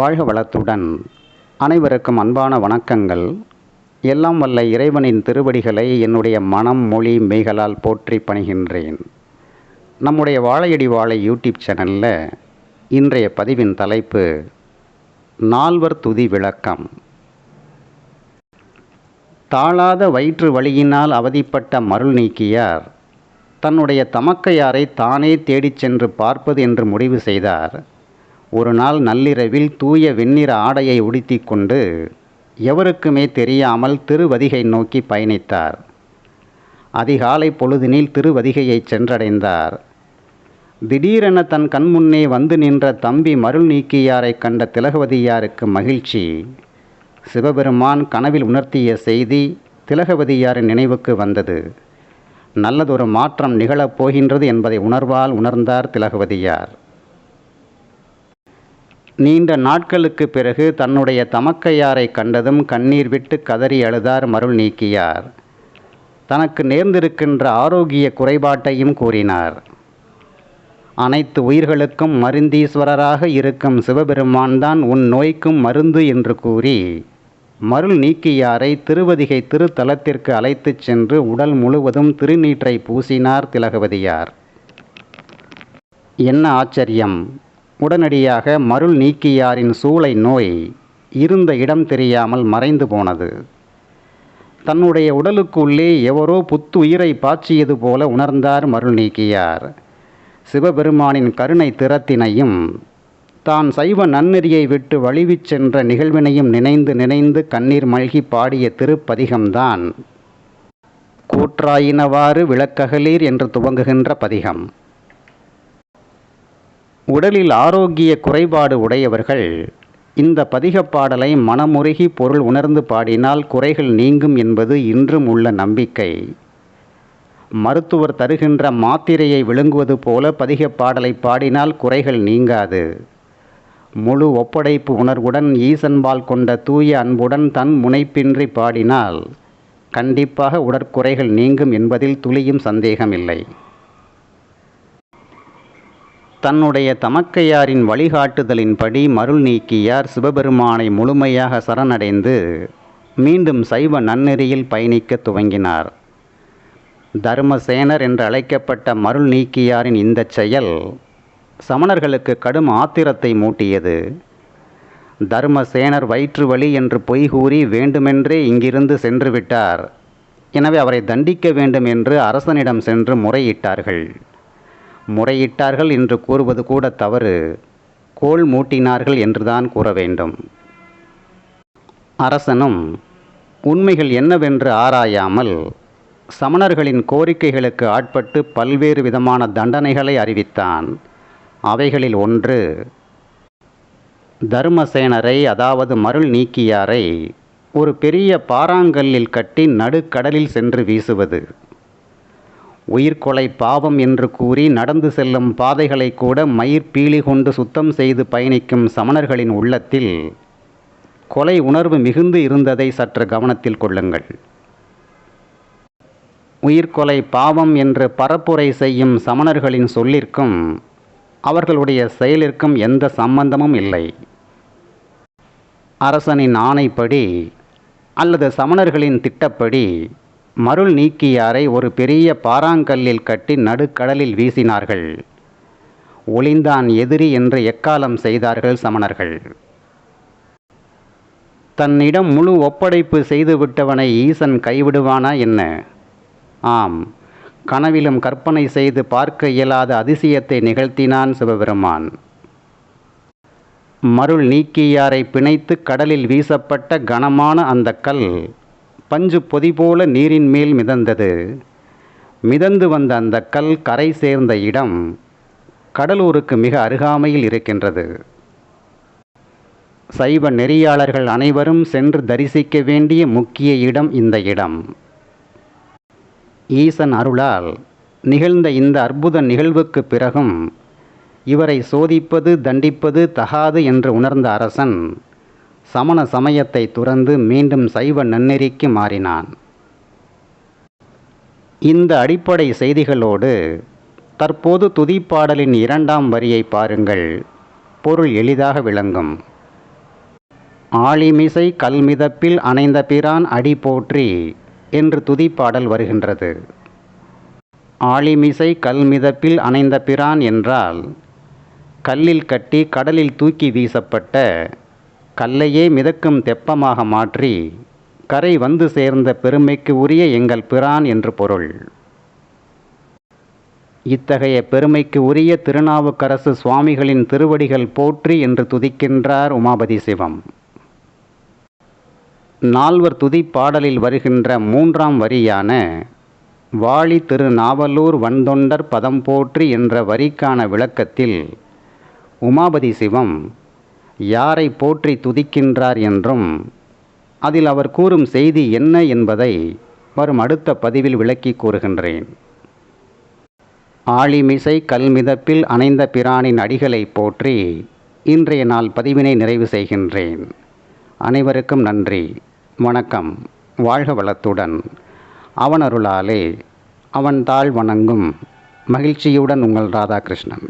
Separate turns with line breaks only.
வாழ்க வளத்துடன். அனைவருக்கும் அன்பான வணக்கங்கள். எல்லாம் வல்ல இறைவனின் திருவடிகளை என்னுடைய மனம் மொழி மெய்களால் போற்றி பணிகின்றேன். நம்முடைய வாழையடி வாழை யூடியூப் சேனலில் இன்றைய பதிவின் தலைப்பு நால்வர் துதி விளக்கம். தாழாத வயிற்று வலியினால் அவதிப்பட்ட மருள் நீக்கியார் தன்னுடைய தமக்கையாரை தானே தேடிச் சென்று பார்ப்பது என்று முடிவு செய்தார். ஒரு நாள் நள்ளிரவில் தூய வெண்ணிற ஆடையை உடுத்திக் கொண்டு எவருக்குமே தெரியாமல் திருவதிகை நோக்கி பயணித்தார். அதிகாலை பொழுதினில் திருவதிகையை சென்றடைந்தார். திடீரென தன் கண்முன்னே வந்து நின்ற தம்பி மருள் நீக்கியாரை கண்ட திலகவதியாருக்கு மகிழ்ச்சி. சிவபெருமான் கனவில் உணர்த்திய செய்தி திலகவதியாரின் நினைவுக்கு வந்தது. நல்லதொரு மாற்றம் நிகழப் போகின்றது என்பதை உணர்வால் உணர்ந்தார் திலகவதியார். நீண்ட நாட்களுக்கு பிறகு தன்னுடைய தமக்கையாரை கண்டதும் கண்ணீர் விட்டு கதறி அழுதார் மருள் நீக்கியார். தனக்கு நேர்ந்திருக்கின்ற ஆரோக்கிய குறைபாட்டையும் கூறினார். அனைத்து உயிர்களுக்கும் மருந்தீஸ்வரராக இருக்கும் சிவபெருமான் தான் உன் நோய்க்கும் மருந்து என்று கூறி மருள் நீக்கியாரை திருவதிகை திருத்தலத்திற்கு அழைத்துச் சென்று உடல் முழுவதும் திருநீற்றை பூசினார் திலகவதியார். என்ன ஆச்சரியம்? உடனடியாக மருள் நீக்கியாரின் சூளை நோய் இருந்த இடம் தெரியாமல் மறைந்து போனது. தன்னுடைய உடலுக்குள்ளே எவரோ புத்துயிரை பாய்ச்சியது போல உணர்ந்தார் மருள் நீக்கியார். சிவபெருமானின் கருணை திறத்தினையும் தான் சைவ நன்னெறியை விட்டு வழிவிச் சென்ற நிகழ்வினையும் நினைந்து நினைந்து கண்ணீர் மல்கி பாடிய திருப்பதிகம்தான். கூற்றாயினவாறு விளக்ககலீர் என்று துவங்குகின்ற பதிகம். உடலில் ஆரோக்கிய குறைபாடு உடையவர்கள் இந்த பதிகப்பாடலை மனமுருகி பொருள் உணர்ந்து பாடினால் குறைகள் நீங்கும் என்பது இன்றும் உள்ள நம்பிக்கை. மருத்துவர் தருகின்ற மாத்திரையை விழுங்குவது போல பதிகப்பாடலை பாடினால் குறைகள் நீங்காது. முழு ஒப்படைப்பு உணர்வுடன் ஈசன்பால் கொண்ட தூய அன்புடன் தன் முனைப்பின்றி பாடினால் கண்டிப்பாக உடற்குறைகள் நீங்கும் என்பதில் துளியும் சந்தேகமில்லை. தன்னுடைய தமக்கையாரின் வழிகாட்டுதலின்படி மருள் நீக்கியார் சிவபெருமானை முழுமையாக சரணடைந்து மீண்டும் சைவ நன்னெறியில் பயணிக்க துவங்கினார். தர்மசேனர் என்று அழைக்கப்பட்ட மருள் நீக்கியாரின் இந்த செயல் சமணர்களுக்கு கடும் ஆத்திரத்தை மூட்டியது. தர்மசேனர் வயிற்று வலி என்று பொய் கூறி வேண்டுமென்றே இங்கிருந்து சென்றுவிட்டார் எனவே அவரை தண்டிக்க வேண்டும் என்று அரசனிடம் சென்று முறையிட்டார்கள். முறையிட்டார்கள் என்று கூறுவது கூட தவறு. கோல் மூட்டினார்கள் என்றுதான் கூற வேண்டும். அரசனும் உண்மைகள் என்னவென்று ஆராயாமல் சமணர்களின் கோரிக்கைகளுக்கு ஆட்பட்டு பல்வேறு விதமான தண்டனைகளை அறிவித்தான். அவைகளில் ஒன்று தர்மசேனரை அதாவது மருள் நீக்கியாரை ஒரு பெரிய பாறாங்கல்லில் கட்டி நடுக்கடலில் சென்று வீசுவது. உயிர்கொலை பாவம் என்று கூறி நடந்து செல்லும் பாதைகளை கூட மயிர் பீலி கொண்டு சுத்தம் செய்து பயணிக்கும் சமணர்களின் உள்ளத்தில் கொலை உணர்வு மிகுந்து இருந்ததை சற்று கவனத்தில் கொள்ளுங்கள். உயிர்கொலை பாவம் என்று பரப்புரை செய்யும் சமணர்களின் சொல்லிற்கும் அவர்களுடைய செயலிற்கும் எந்த சம்பந்தமும் இல்லை. அரசனின் ஆணைப்படி அல்லது சமணர்களின் திட்டப்படி மருள் நீக்கியாரை ஒரு பெரிய பாறாங்கல்லில் கட்டி நடுக்கடலில் வீசினார்கள். ஒளிந்தான் எதிரி என்று எக்காலம் செய்தார்கள் சமணர்கள். தன்னிடம் முழு ஒப்படைப்பு செய்துவிட்டவனை ஈசன் கைவிடுவானா என்ன? ஆம் கனவிலும் கற்பனை செய்து பார்க்க இயலாத அதிசயத்தை நிகழ்த்தினான் சிவபெருமான். மருள் நீக்கியாரை பிணைத்து கடலில் வீசப்பட்ட கனமான அந்த கல் பஞ்சு பொதி போல நீரின் மேல் மிதந்தது. மிதந்து வந்த அந்த கல் கரை சேர்ந்த இடம் கடலூருக்கு மிக அருகாமையில் இருக்கின்றது. சைவ நெறியாளர்கள் அனைவரும் சென்று தரிசிக்க வேண்டிய முக்கிய இடம் இந்த இடம். ஈசன் அருளால் நிகழ்ந்த இந்த அற்புத நிகழ்வுக்கு பிறகும் இவரை சோதிப்பது தண்டிப்பது தகாது என்று உணர்ந்த அரசன் சமண சமயத்தை துறந்து மீண்டும் சைவ நன்னெறிக்கு மாறினான். இந்த அடிப்படை செய்திகளோடு தற்போது துதிப்பாடலின் இரண்டாம் வரியை பாருங்கள். பொருள் எளிதாக விளங்கும். ஆழிமிசை கல்மிதப்பில் அணைந்த பிரான் அடி போற்றி என்று துதிப்பாடல் வருகின்றது. ஆளிமிசை கல்மிதப்பில் அணைந்த பிரான் என்றால் கல்லில் கட்டி கடலில் தூக்கி வீசப்பட்ட கல்லையே மிதக்கும் தெப்பமாக மாற்றி கரை வந்து சேர்ந்த பெருமைக்கு உரிய எங்கள் பிரான் என்று பொருள். இத்தகைய பெருமைக்கு உரிய திருநாவுக்கரசு சுவாமிகளின் திருவடிகள் போற்றி என்று துதிக்கின்றார் உமாபதி சிவம். நால்வர் துதிப்பாடலில் வருகின்ற மூன்றாம் வரியான வாழி திரு நாவலூர் வன்தொண்டர் பதம் போற்றி என்ற வரிக்கான விளக்கத்தில் உமாபதி சிவம் யாரை போற்றி துதிக்கின்றார் என்றும் அதில் அவர் கூறும் செய்தி என்ன என்பதை வரும் அடுத்த பதிவில் விளக்கி கூறுகின்றேன். ஆழிமிசை கல்மிதப்பில் அணைந்த பிரானின் அடிகளை போற்றி இன்றைய நாள் பதிவினை நிறைவு செய்கின்றேன். அனைவருக்கும் நன்றி. வணக்கம். வாழ்க வளத்துடன். அவனருளாலே அவன் தாழ் வணங்கும் மகிழ்ச்சியுடன் உங்கள் ராதாகிருஷ்ணன்.